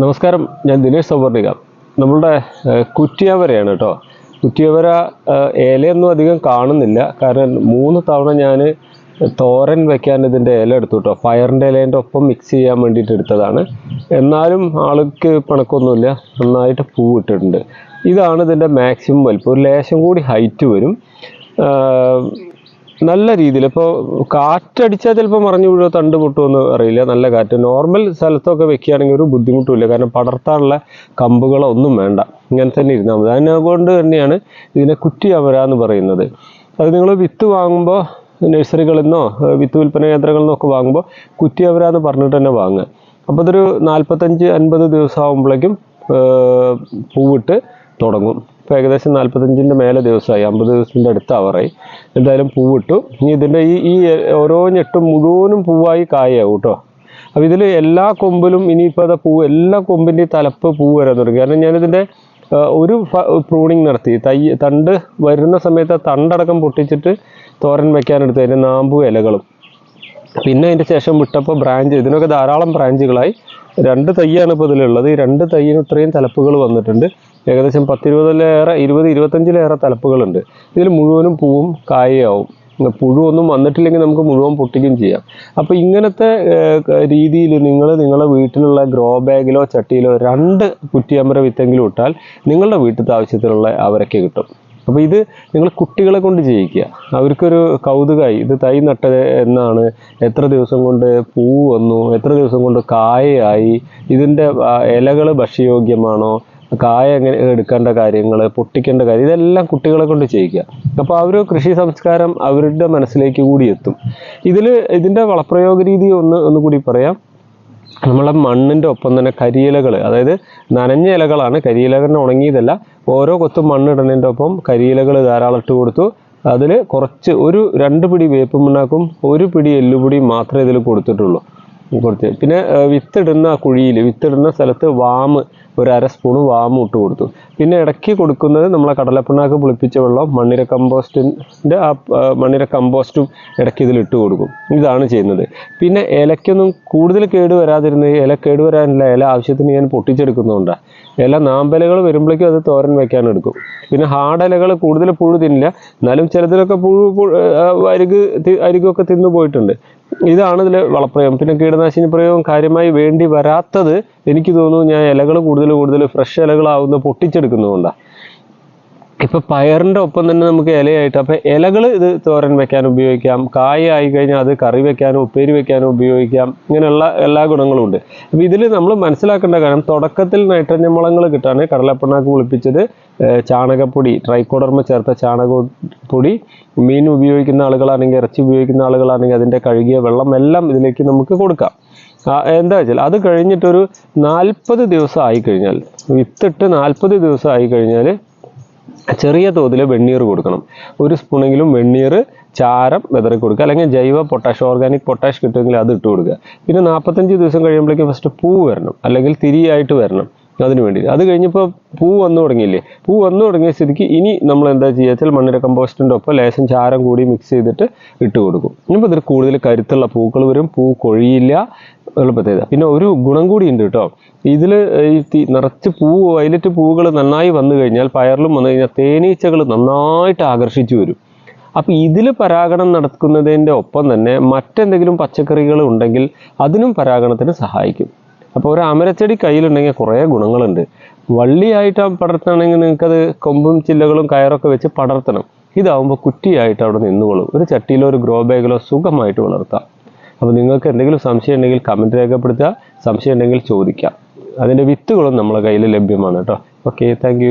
നമസ്കാരം ഞാൻ ദിനേഷ് സൗവർണിക. നമ്മളുടെ കുറ്റിയവരയാണ് കേട്ടോ കുറ്റിയാവര ഇലയൊന്നും അധികം കാണുന്നില്ല. കാരണം മൂന്ന് തവണ ഞാൻ തോരൻ വെക്കാൻ ഇതിന്റെ ഇല എടുത്തു കേട്ടോ പയറിന്റെ ഇലേന്റെ ഒപ്പം മിക്സ് ചെയ്യാൻ വേണ്ടിയിട്ട് എടുത്തതാണ്. എന്നാലും ആൾക്ക് പിണക്കൊന്നുമില്ല. നന്നായിട്ട് പൂ ഇട്ടിട്ടുണ്ട് ഇതാണ് ഇതിന്റെ മാക്സിമം വലിപ്പം. ഒരു ലേശം കൂടി ഹൈറ്റ് വരും. നല്ല രീതിയിൽ. ഇപ്പോൾ കാറ്റടിച്ചാൽ ചിലപ്പോൾ മറിഞ്ഞു വീഴോ തണ്ട് പൊട്ടുമെന്ന് അറിയില്ല. നല്ല കാറ്റ്. നോർമൽ സ്ഥലത്തൊക്കെ വെക്കുകയാണെങ്കിൽ ഒരു ബുദ്ധിമുട്ടുമില്ല. കാരണം പടർത്താനുള്ള കമ്പുകളോ ഒന്നും വേണ്ട. ഇങ്ങനെ തന്നെ ഇരുന്നാൽ മതി. അതിനെക്കൊണ്ട് തന്നെയാണ് ഇതിനെ കുറ്റിയവര എന്ന് പറയുന്നത്. അത് നിങ്ങൾ വിത്ത് വാങ്ങുമ്പോൾ നഴ്സറികളിൽ നിന്നോ വിത്ത് വിൽപ്പന കേന്ദ്രങ്ങളിൽ നിന്നോ ഒക്കെ വാങ്ങുമ്പോൾ കുറ്റിയവര എന്ന് പറഞ്ഞിട്ട് തന്നെ വാങ്ങുക. അപ്പോൾ അതൊരു നാൽപ്പത്തഞ്ച് അൻപത് ദിവസം ആകുമ്പോഴേക്കും പൂവിട്ട് തുടങ്ങും. ഇപ്പോൾ ഏകദേശം നാൽപ്പത്തഞ്ചിന്റെ മേലെ ദിവസമായി അമ്പത് ദിവസത്തിന്റെ അടുത്ത് അവറായി എന്തായാലും പൂവിട്ടു. ഇനി ഇതിന്റെ ഈ ഈ ഓരോ ഞെട്ടും മുഴുവനും പൂവായി കായാവും കേട്ടോ. അപ്പോൾ ഇതിൽ എല്ലാ കൊമ്പിലും ഇനിയിപ്പോൾ അത് പൂവ് എല്ലാ കൊമ്പിന്റെയും തലപ്പ് പൂവ് വരാൻ തുടങ്ങി. കാരണം ഞാനിതിന്റെ ഒരു പ്രൂണിങ് നടത്തി. തൈ തണ്ട് വരുന്ന സമയത്ത് തണ്ടടക്കം പൊട്ടിച്ചിട്ട് തോരൻ വെക്കാനെടുത്ത് അതിന്റെ നാമ്പു ഇലകളും. പിന്നെ അതിന്റെ ശേഷം വിട്ടപ്പോൾ ബ്രാഞ്ച് ഇതിനൊക്കെ ധാരാളം ബ്രാഞ്ചുകളായി. രണ്ട് തൈയാണ് ഇപ്പോൾ ഇതിലുള്ളത്. ഈ രണ്ട് തൈയിന് ഇത്രയും തലപ്പുകൾ വന്നിട്ടുണ്ട്. ഏകദേശം പത്തിരുപതിലേറെ ഇരുപത് ഇരുപത്തഞ്ചിലേറെ തലപ്പുകളുണ്ട്. ഇതിൽ മുഴുവനും പൂവും കായയാവും. പുഴുവൊന്നും വന്നിട്ടില്ലെങ്കിൽ നമുക്ക് മുഴുവൻ പൊട്ടിക്കുകയും ചെയ്യാം. അപ്പോൾ ഇങ്ങനത്തെ രീതിയിൽ നിങ്ങൾ നിങ്ങളുടെ വീട്ടിലുള്ള ഗ്രോ ബാഗിലോ ചട്ടിയിലോ രണ്ട് കുറ്റിയമ്പര വിത്തെങ്കിലും ഇട്ടാൽ നിങ്ങളുടെ വീട്ടിലത്തെ ആവശ്യത്തിനുള്ള അവരൊക്കെ കിട്ടും. അപ്പോൾ ഇത് നിങ്ങൾ കുട്ടികളെ കൊണ്ട് ചെയ്യിക്കുക. അവർക്കൊരു കൗതുകമായി ഇത് തൈ നട്ടത് എന്നാണ് എത്ര ദിവസം കൊണ്ട് പൂ വന്നു എത്ര ദിവസം കൊണ്ട് കായയായി ഇതിന്റെ ഇലകൾ ഭക്ഷ്യയോഗ്യമാണോ കായ എങ്ങനെ എടുക്കേണ്ട കാര്യങ്ങൾ പൊട്ടിക്കേണ്ട കാര്യം ഇതെല്ലാം കുട്ടികളെ കൊണ്ട് ചെയ്യിക്കുക. അപ്പോൾ ഒരു കൃഷി സംസ്കാരം അവരുടെ മനസ്സിലേക്ക് കൂടി എത്തും. ഇതിൽ ഇതിന്റെ വളപ്രയോഗ രീതി ഒന്ന് ഒന്നുകൂടി പറയാം. നമ്മളെ മണ്ണിന്റെ ഒപ്പം തന്നെ കരിയിലകൾ അതായത് നനഞ്ഞ ഇലകളാണ് കരിയിലകളിന് ഉണങ്ങിയതല്ല ഓരോ കൊത്തും മണ്ണിടുന്നതിന്റെ ഒപ്പം കരിയിലകൾ ധാരാളം ഇട്ട് കൊടുത്തു. അതിൽ കുറച്ച് ഒരു രണ്ട് പിടി വേപ്പ് മണ്ണാക്കും ഒരു പിടി എല്ലുപൊടിയും മാത്രമേ ഇതിൽ കൊടുത്തിട്ടുള്ളൂ. കൊടുത്ത്. പിന്നെ വിത്തിടുന്ന കുഴിയിൽ വിത്തിടുന്ന സ്ഥലത്ത് വാമ് ഒരു അര സ്പൂൺ വാമ് ഇട്ട് കൊടുത്തു. പിന്നെ ഇടയ്ക്ക് കൊടുക്കുന്നത് നമ്മളെ കടലപ്പിണ്ണാക്ക് പുളിപ്പിച്ച വെള്ളം മണ്ണിര കമ്പോസ്റ്റിന്റെ ആ മണ്ണിര കമ്പോസ്റ്റും ഇടയ്ക്ക് ഇതിൽ ഇട്ട് കൊടുക്കും. ഇതാണ് ചെയ്യുന്നത്. പിന്നെ ഇലയ്ക്കൊന്നും കൂടുതൽ കേട് വരാതിരുന്ന് ഇല കേട് വരാനില്ല ഇല ആവശ്യത്തിന് ഞാൻ പൊട്ടിച്ചെടുക്കുന്നതുകൊണ്ടാണ് ഇല നാമ്പലകൾ വരുമ്പോഴേക്കും അത് തോരൻ വയ്ക്കാൻ എടുക്കും. പിന്നെ ഹാർഡ് ഇലകൾ കൂടുതൽ പുഴു തിന്നില്ല. എന്നാലും ചിലതിലൊക്കെ പുഴു അരിക് അരികൊക്കെ തിന്നു പോയിട്ടുണ്ട്. ഇതാണ് ഇതിൽ വളപ്രയോഗം. പിന്നെ കീടനാശിനി പ്രയോഗം കാര്യമായി വേണ്ടി വരാത്തത് എനിക്ക് തോന്നുന്നു ഞാൻ ഇലകൾ കൂടുതൽ കൂടുതൽ ഫ്രഷ് ഇലകളാവുന്ന പൊട്ടിച്ചെടുക്കുന്നതുകൊണ്ടാണ് ഇപ്പൊ പയറിന്റെ ഒപ്പം തന്നെ നമുക്ക് ഇലയായിട്ട് അപ്പൊ ഇലകൾ ഇത് തോരൻ വെക്കാൻ ഉപയോഗിക്കാം കായ ആയി കഴിഞ്ഞാൽ അത് കറി വെക്കാനും ഉപ്പേരി വെക്കാനും ഉപയോഗിക്കാം ഇങ്ങനെയുള്ള എല്ലാ ഗുണങ്ങളും ഉണ്ട്. അപ്പൊ ഇതിൽ നമ്മൾ മനസ്സിലാക്കേണ്ട കാര്യം തുടക്കത്തിൽ നൈട്രജൻ വളങ്ങൾ കിട്ടാൻ കടലപ്പിണ്ണാക്ക് കുളിപ്പിച്ചത് ചാണകപ്പൊടി ട്രൈക്കോഡർമ ചേർത്ത ചാണകപ്പൊടി മീൻ ഉപയോഗിക്കുന്ന ആളുകളാണെങ്കിൽ ഇറച്ചി ഉപയോഗിക്കുന്ന ആളുകളാണെങ്കിൽ അതിന്റെ കഴുകിയ വെള്ളം എല്ലാം ഇതിലേക്ക് നമുക്ക് കൊടുക്കാം. എന്താ വെച്ചാൽ അത് കഴിഞ്ഞിട്ടൊരു നാൽപ്പത് ദിവസം ആയി കഴിഞ്ഞാൽ വിത്തിട്ട് നാൽപ്പത് ദിവസം ആയി കഴിഞ്ഞാൽ ചെറിയ തോതിൽ വെണ്ണീർ കൊടുക്കണം. ഒരു സ്പൂണെങ്കിലും വെണ്ണീർ ചാരം വിതറി കൊടുക്കുക. അല്ലെങ്കിൽ ജൈവ പൊട്ടാഷ് ഓർഗാനിക് പൊട്ടാഷ് കിട്ടുമെങ്കിൽ അത് ഇട്ട് കൊടുക്കുക. പിന്നെ നാൽപ്പത്തഞ്ച് ദിവസം കഴിയുമ്പോഴേക്കും ഫസ്റ്റ് പൂ വരണം. അല്ലെങ്കിൽ തിരിയായിട്ട് വരണം അതിന് വേണ്ടി. അത് കഴിഞ്ഞപ്പോൾ പൂ വന്നു തുടങ്ങിയില്ലേ? പൂ വന്നു തുടങ്ങിയ സ്ഥിതിക്ക് ഇനി നമ്മൾ എന്താ ചെയ്യുക? വെച്ചാൽ മണ്ണിര കമ്പോസ്റ്റിന്റെ ഒപ്പം ലേശം ചാരം കൂടി മിക്സ് ചെയ്തിട്ട് ഇട്ട് കൊടുക്കും. ഇനിയിപ്പോൾ ഇതിൽ കൂടുതൽ കരുത്തുള്ള പൂക്കൾ വരും. പൂ കൊഴിയില്ല. പ്രത്യേകത പിന്നെ ഒരു ഗുണം കൂടി ഉണ്ട് കേട്ടോ. ഇതിൽ ഈ നിറച്ച് പൂ വയലറ്റ് പൂവുകൾ നന്നായി വന്നു കഴിഞ്ഞാൽ പയറിലും വന്നു കഴിഞ്ഞാൽ തേനീച്ചകൾ നന്നായിട്ട് ആകർഷിച്ചു വരും. അപ്പം ഇതിൽ പരാഗണം നടക്കുന്നതിന്റെ ഒപ്പം തന്നെ മറ്റെന്തെങ്കിലും പച്ചക്കറികൾ ഉണ്ടെങ്കിൽ അതിനും പരാഗണത്തിന് സഹായിക്കും. അപ്പോൾ ഒരു അമരച്ചെടി കയ്യിലുണ്ടെങ്കിൽ കുറേ ഗുണങ്ങളുണ്ട്. വള്ളിയായിട്ട് പടർത്തണമെങ്കിൽ നിങ്ങൾക്കത് കൊമ്പും ചില്ലകളും കയറൊക്കെ വെച്ച് പടർത്തണം. ഇതാവുമ്പോൾ കുറ്റിയായിട്ട് അവിടെ നിന്നുകൊള്ളും. ഒരു ചട്ടിയിലോ ഒരു ഗ്രോ ബാഗിലോ സുഖമായിട്ട് വളർത്താം. അപ്പോൾ നിങ്ങൾക്ക് എന്തെങ്കിലും സംശയം ഉണ്ടെങ്കിൽ കമന്റ് രേഖപ്പെടുത്തുക. സംശയം ഉണ്ടെങ്കിൽ ചോദിക്കാം അതിന്റെ വിത്തുകളും നമ്മളെ കയ്യിൽ ലഭ്യമാണ് കേട്ടോ. Okay thank